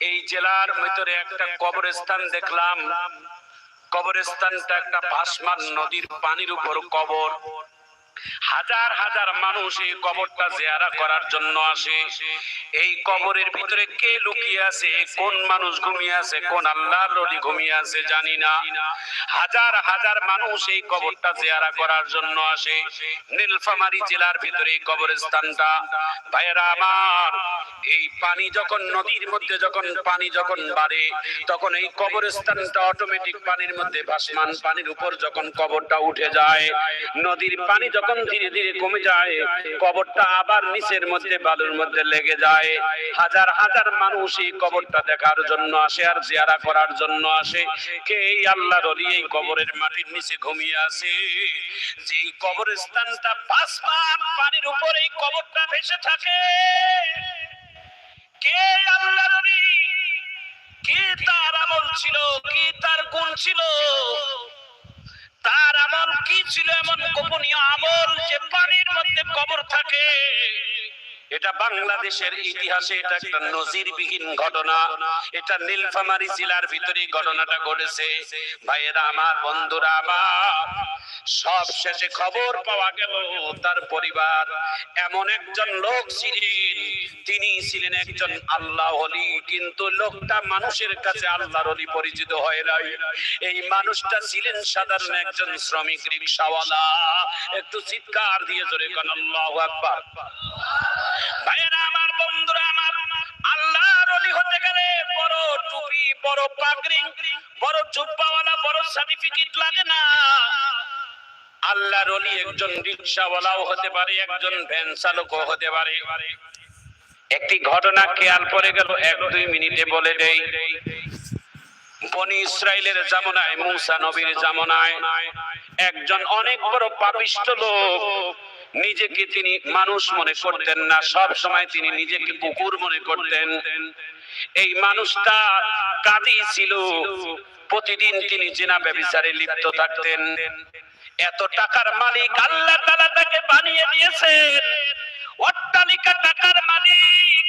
এই জেলার ভিতরে একটা কবরস্থান দেখলাম। কবরস্থানটা একটা ভাসমান নদীর পানির উপর কবর। হাজার হাজার মানুষ এই কবরটা জেয়ারা করার জন্য আসে। এই কবরের ভিতরে কে লুকিয়ে আছে? কোন মানুষ ঘুমিয়ে আছে? কোন আল্লাহর নদী ঘুমিয়ে আছে জানি না। হাজার হাজার মানুষ এই কবরটা জেয়ারা করার জন্য আসে। নীলফামারী জেলার ভিতরে এই কবরস্থানটা। ভাইয়েরা আমার, এই পানি যখন নদীর মধ্যে যখন পানি যখন বাড়ে, তখন এই কবরস্থানটা অটোমেটিক পানির মধ্যে ভাসমান। পানির উপর যখন কবরটা উঠে যায়, নদীর পানি যখন ধীরে ধীরে কমে যায়, কবরটা আবার নিচের মধ্যে, বালুর মধ্যে লেগে যায়। হাজার হাজার মানুষ এই কবরটা দেখার জন্য আসে আর জিয়ারা করার জন্য আসে। কে এই আল্লাহর অলি এই কবরের মাটির নিচে ঘুমিয়ে আছে? যে এই কবরস্থানটা ভাসমান পানির উপর এই কবরটা ভেসে থাকে। কে আল্লাহর অলি? কি তার আমল ছিল? কি তার গুণ ছিল? তার আমল কি ছিল? এমন গোপনীয় আমল যে পানির মধ্যে কবর থাকে। এটা বাংলাদেশের ইতিহাসে এটা একটা নজিরবিহীন ঘটনা। এটা নীলফামারী জেলার ভিতরে ঘটনাটা ঘটেছে। ভাইয়েরা, আমার বন্ধুরা, আমার সব শেষে খবর পাওয়া গেল, তার পরিবার। এমন একজন লোক ছিলেন, তিনি ছিলেন একজন আল্লাহ হলি কিন্তু লোকটা মানুষের কাছে আল্লাহর হলি পরিচিত হয় নাই। এই মানুষটা ছিলেন সাধারণ একজন শ্রমিক, রিক্সাওয়ালা। একটু চিৎকার দিয়ে জোরে কান, আল্লাহ আকবার। আমার বন্ধুরা, আমার আল্লাহর অলি হতে গেলে বড় টুপি, বড় পাগড়ি, বড় জুব্বাওয়ালা, বড় সার্টিফিকেট লাগে না। আল্লাহর অলি একজন রিক্সাওয়ালাও হতে পারে, একজন ভ্যান চালকও হতে পারে। একটি ঘটনা খেয়াল পড়ে গেল, এক দুই মিনিটে বলে দেই। বনি ইসরায়েলের জামনায়, মুসা নবীর জামনায় একজন অনেক বড় পাপিষ্ট লোক নিজেকে তিনি মানুষ মনে করতেন না। সব সময় তিনি নিজেকে কুকুর মনে করতেন। এই মানুষটা কাজী ছিল। প্রতিদিন তিনি জেনা ব্যবিচারে লিপ্ত থাকতেন। এত টাকার মালিক আল্লাহ তাআলা তাকে বানিয়ে দিয়েছে। অট্টালিকা টাকার মালিক।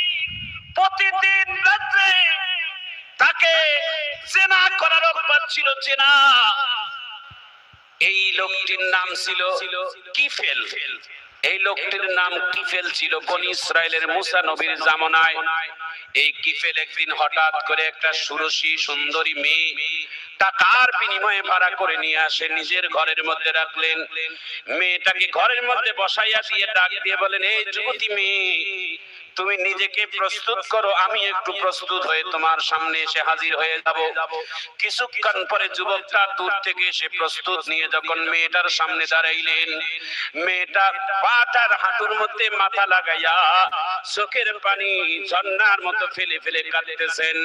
প্রতিদিন রাত্রে তাকে জেনা করার অভ্যাস ছিল। জেনা এই লোকটির নাম ছিল কিফেল। এই লোকটির নাম কিফেল ছিল কোন ইসরায়েলের মুসা নবীর জামনায়। এই কিফেল একদিন হঠাৎ করে একটা সুরসী সুন্দরী মেয়ে টাকার বিনিময়ে ভাড়া করে নিয়ে আসে, নিজের ঘরের মধ্যে রাখলেন। মেয়েটাকে ঘরের মধ্যে বসাইয়া দিয়ে ডাক দিয়ে বলেন, এই যুবতী মেয়ে তুমি নিজেকে প্রস্তুত করো আমি একটু প্রস্তুত হয়ে তোমার সামনে এসে হাজির হয়ে যাব। কিছুক্ষণ পরে যুবকটা দূর থেকে এসে প্রস্তুত নিয়ে যখন মেয়েটার সামনে দাঁড়াইলেন মেয়েটা পাটার হাঁটুর মধ্যে মাথা লাগাইয়া চোখের পানি ঝর্ণার মতো ফেলে ফেলে কাঁদতেছেন।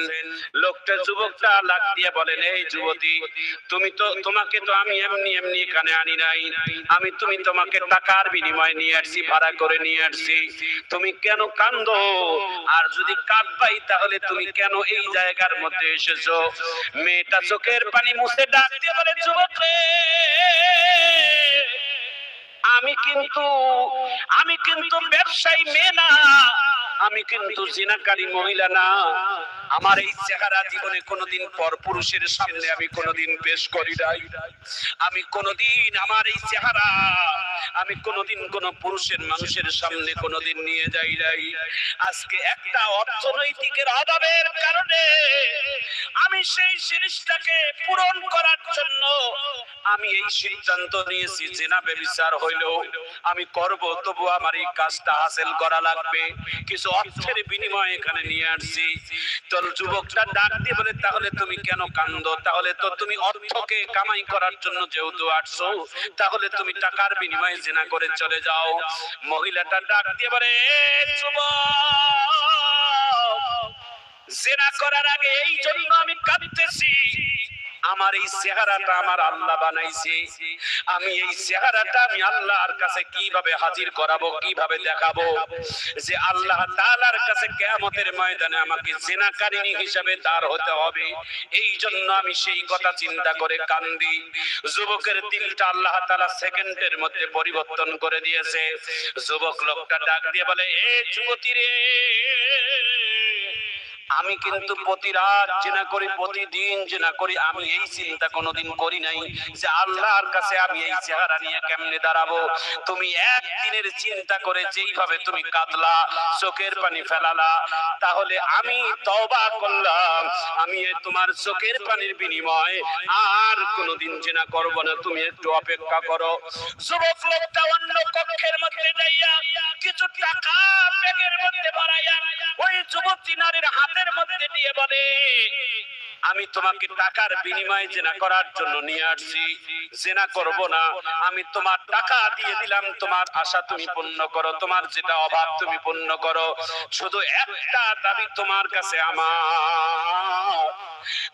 লোকটা যুবকটা লাগ দিয়ে বলেন এই যুবতী তুমি তো তোমাকে তো আমি এমনি এমনি এখানে আনি নাই। আমি তুমি তোমাকে টাকার বিনিময়ে নিয়ে আসছি ভাড়া করে নিয়ে আসছি। তুমি কেন কান্দো আর যদি কাঁদবাই তাহলে তুমি কেন এই জায়গার মধ্যে এসেছ? মেয়েটা চোখের পানি মুছে ডাক দিয়ে বলে, যুবক আমি কিন্তু আমি কিন্তু ব্যবসায়ী মেয়ে না। আমি কিন্তু জিনাকারী মহিলা না। আমার এই চেহারা জীবনে কোনোদিন পর পুরুষের সামনে আমি কোনোদিন পেশ করি নাই। আমি কোনোদিন আমার এই চেহারা, আমি কোনোদিন কোন পুরুষের মানুষের সামনে কোনোদিন নিয়ে যাই নাই। আজকে একটা অর্থনৈতিকের অভাবের কারণে আমি সেই জিনিসটাকে পূরণ করার জন্য আমি এই সিদ্ধান্ত নিয়েছি, জেনা বেবিচার হইলেও আমি করব তবু আমার এই কাজটা হাসিল করা লাগবে। কিছু অর্থের বিনিময়ে এখানে নিয়ে আসছি। তোর যুবকটা ডাক দিয়ে বলে, তাহলে তুমি কেন কান্দ? তাহলে তো তুমি অর্থকে কামাই করার জন্য যেহেতু আসছো, তাহলে তুমি টাকার বিনিময়ে জেনা করে চলে যাও। মহিলাটা ডাক দিয়ে বলে, "এ যুবক, জেনা করার আগে এই জন্য আমি কাঁদতেছি। আমার এই চেহারাটা আমার আল্লাহ বানাইছে। আমি এই চেহারাটা আমি আল্লাহর কাছে কীভাবে হাজির করাবো, কীভাবে দেখাবো? যে আল্লাহ তাআলার কাছে কিয়ামতের ময়দানে আমাকে জেনাকারিনী হিসাবে তার হতে হবে। এই জন্য আমি সেই কথা চিন্তা করে কান্দি। যুবকের দিলটা আল্লাহ তাআলা সেকেন্ডের মধ্যে পরিবর্তন করে দিয়েছে। যুবক লোকটা ডাক দিয়ে বলে, এ যুবতী রে! আমি কিন্তু প্রতি রাত জেনা করি, প্রতিদিন জেনা করি, আমি এই চিন্তা কোনোদিন করি নাই যে আল্লাহর কাছে আমি এই চেহারা নিয়ে কেমনে দাঁড়াবো। তুমি একদিনের চিন্তা করে যেইভাবে তুমি কাঁদলা, চোখের পানি ফেলালা, তাহলে আমি তওবা করলাম। আমি তোমার চোখের পানির বিনিময়ে আর কোনোদিন জেনা করব না, তুমি একটু অপেক্ষা করো। যুবক লোকটা অন্য কক্ষের মধ্যে যাইয়া কিছু টাকা ব্যাগের মধ্যে ভরাইয়া ওই যুবতী নারীর হাতের মধ্যে দিয়ে বলে, আমি তোমাকে টাকার বিনিময়ে জেনা করার জন্য নিয়ে আসছি। জেনা করব না। আমি তোমার টাকা দিয়ে দিলাম। তোমার আশা তুমি পূর্ণ করো। তোমার যেটা অভাব তুমি পূর্ণ করো। শুধু একটা দাবি তোমার কাছে আমার।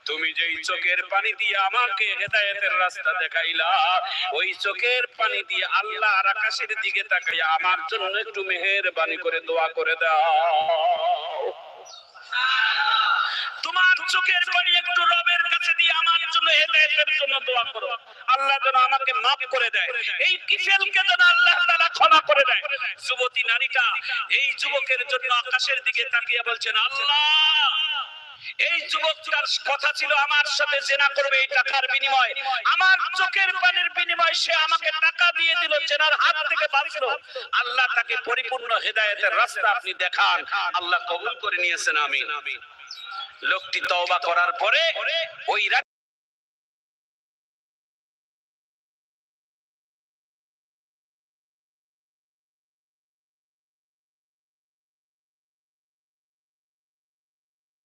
তুমি যেই চোখের পানি দিয়ে আমাকে হেদায়েতের রাস্তা দেখাইলা, ওই চোখের পানি দিয়ে আল্লাহ আর আকাশের দিকে তাকাইয়া আমার জন্য একটু মেহেরবানি করে দোয়া করে দাও। চোখের একটু রবের কাছে দিয়ে আমার জন্য জন্য দোয়া করো। আল্লাহ যেন আমাকে করে দেয়। এই যেন আল্লাহ ক্ষমা করে দেয়। যুবতী নারীটা এই যুবকের জন্য আকাশের দিকে তাকিয়ে বলছেন, আল্লাহ, এই যুবকটার কথা ছিল আমার সাথে জেনা করবে, এই টাকার আমার চোখের পানির বিনিময় সে আমাকে টাকা দিয়ে দিল জেনার হাত থেকে আল্লাহ তাকে পরিপূর্ণ হেদায়েতের রাস্তা আপনি দেখান। আল্লাহ কবুল করে নিয়েছেন আমি লোকটি তওবা করার পরে ওই